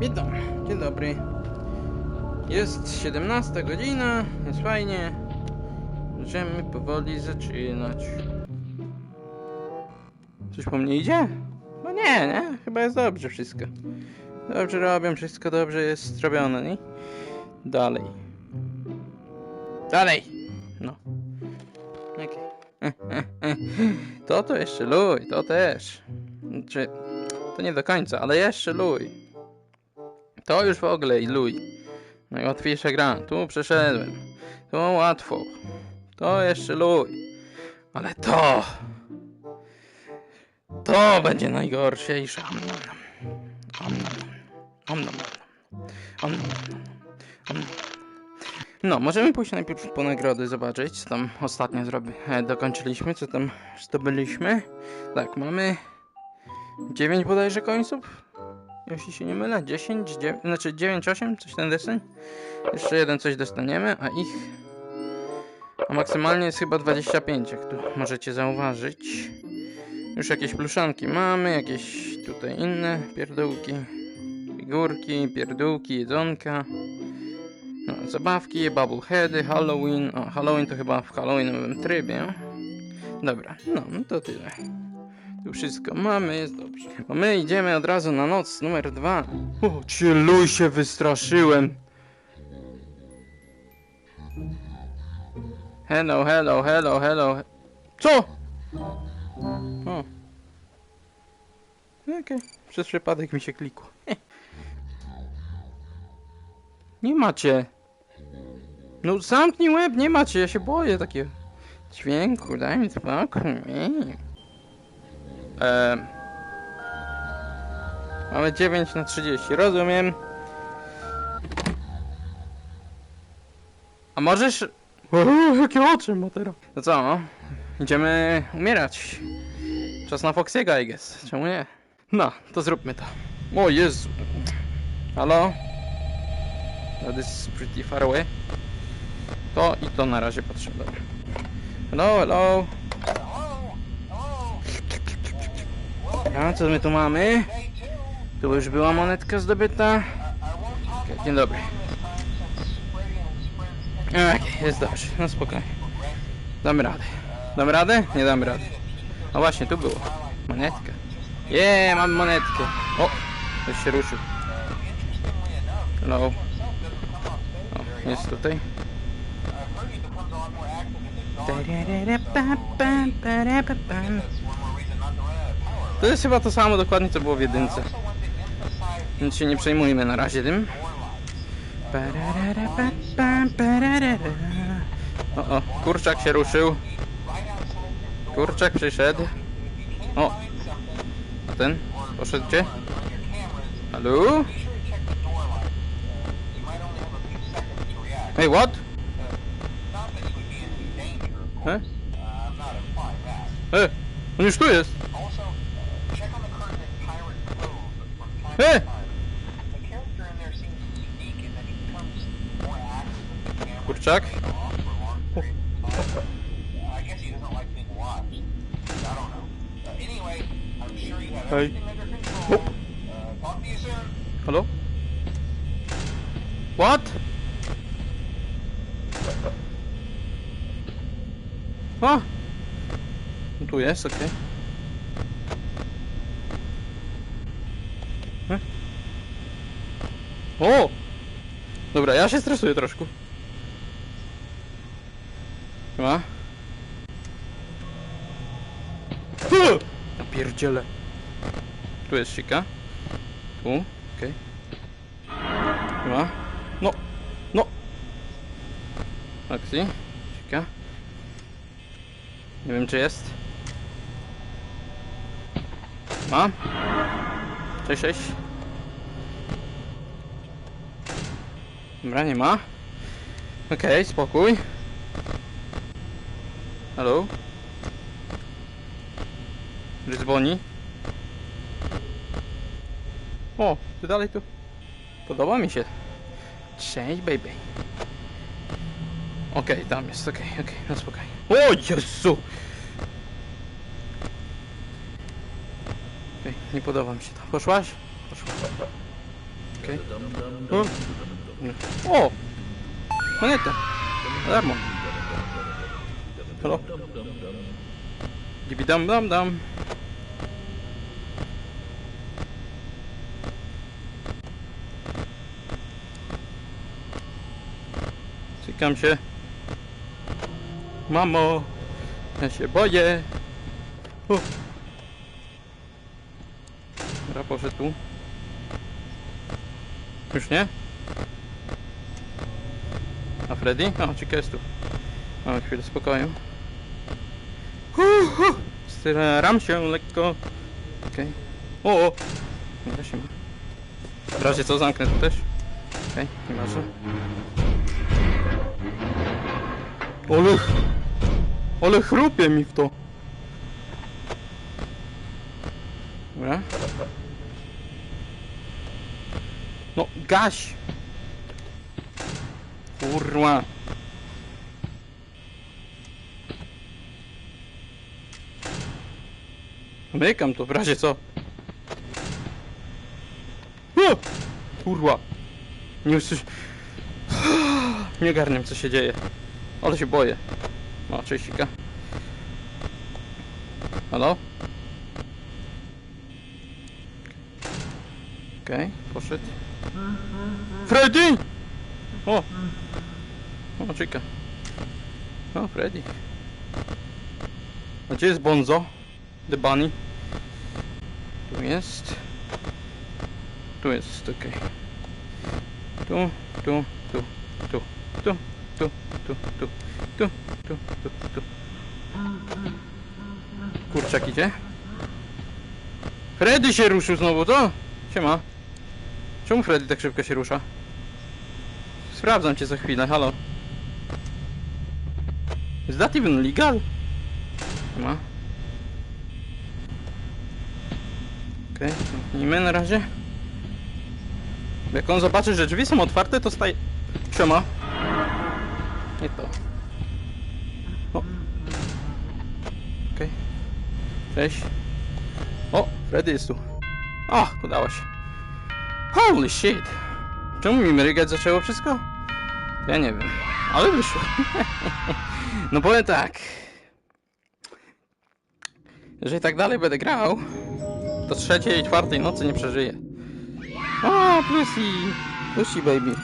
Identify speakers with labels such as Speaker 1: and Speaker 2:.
Speaker 1: Witam, dzień dobry. Jest 17 godzina, jest fajnie. Możemy powoli zaczynać. Coś po mnie idzie? No nie, nie, chyba jest dobrze wszystko. Dobrze robią, wszystko dobrze jest zrobione, nie? Dalej. Dalej! No. Okej. To to jeszcze luj, to też. Czy to nie do końca, ale jeszcze luj. To już w ogóle i luj. Najłatwiejsza gra. Tu przeszedłem. To łatwo. To jeszcze luj. Ale to... To będzie nom. No, możemy pójść najpierw po nagrody, zobaczyć, co tam ostatnio zrobi, e, dokończyliśmy, co tam zdobyliśmy. Tak, mamy 9 bodajże końców, jeśli się nie mylę, 10, 9, znaczy 9, 8, coś ten deseń. Jeszcze jeden coś dostaniemy, a ich a maksymalnie jest chyba 25, jak tu możecie zauważyć. Już jakieś pluszanki mamy, jakieś tutaj inne pierdółki, figurki, pierdółki, jedzonka. No, zabawki, bubbleheady, Halloween. O, Halloween to chyba w Halloweenowym trybie. Dobra, no, no to tyle. Tu wszystko mamy, jest dobrze. Bo my idziemy od razu na noc numer dwa. O, cieluj się wystraszyłem. Hello, hello, hello, hello. Co? O. Okej, przez przypadek mi się klikło. Nie macie. No zamknij łeb, nie macie, ja się boję takiego dźwięku, daj mi spokój. Eee. Mamy 9 na 30, rozumiem. A możesz... Jakie oczy ma teraz. No co, no? Idziemy umierać. Czas na Foxiego, I guess. Czemu nie? No, to zróbmy to. O Jezu. Halo? That is pretty far away. To i to na razie. Dobra. Hello, hello. A co my tu mamy? Tu już była monetka zdobyta. Dzień dobry. Okej, jest dobrze, no spokojnie. Damy radę. Damy radę? Nie damy rady. No właśnie, tu było. Monetka. Je, mam monetkę. O, ktoś się ruszył. Hello. O, jest tutaj. To jest chyba to samo dokładnie co było w jedynce. Więc się nie przejmujmy na razie tym. O, o, kurczak się ruszył. Kurczak przyszedł. O, a ten poszedł gdzie? Halo? Hey, what? He? E, on już tu jest. E! Kurczak? Hej. O. Halo? What? O! No tu jest, okej. Okay. O! Dobra, ja się stresuję troszkę. Chyba. Ja pierdzielę. Tu jest sika. Tu, okej. Okay. Chyba. No, no. Akcji. Sika. Nie wiem czy jest. Ma. Cześć, cześć. Dobra, nie ma. Okej, okay, spokój. Halo? Dzwoni. O, ty dalej tu. Podoba mi się. Cześć, baby. Okej, okay, tam jest, okej, okay, okej, okay, no spokojnie. O Jezu! Nie podoba mi się to. Poszłaś? Poszła. Okej. Okej. O! O! Moneta! Darmo. Halo? Dibi dam dam dam. Cykam się. Mamo! Ja się boję! U. Poszedł tu. Już nie? A Freddy? O, ciekawe jest tu. Mamy chwilę spokoju. Huh. Staram się lekko. Okej. O, o! Nie da się ma. W razie co, zamknę tu też. Okej, nie ważne. Ole... Ale chrupie mi w to. Dobra. No, gaś! Kurwa. Mykam to w razie co. O! Kurwa. Nie usłysz... Nie ogarniam co się dzieje. Ale się boję. O, cześcika. Halo? Okej, poszedł. Freddy! O! O, czeka. O, Freddy. A gdzie jest Bonzo? The Bunny? Tu jest. Tu jest, okej. Tu, tu, tu, tu, tu, tu, tu, tu, tu, tu, tu, tu. Kurczak idzie. Freddy się ruszył znowu, to? Siema. Czemu Freddy tak szybko się rusza? Sprawdzam cię za chwilę, halo. Is that even legal? Siema. Okej, okay, na razie. Jak on zobaczy, że drzwi są otwarte, to staje... Siema. Nie to. O. Okej. Cześć. O, Freddy jest tu. O, udało się. Holy shit. Czemu mi mrygać zaczęło wszystko? Ja nie wiem. Ale wyszło. no powiem tak. Jeżeli tak dalej będę grał, to trzeciej i czwartej nocy nie przeżyję. O, Lucy! Lucy baby.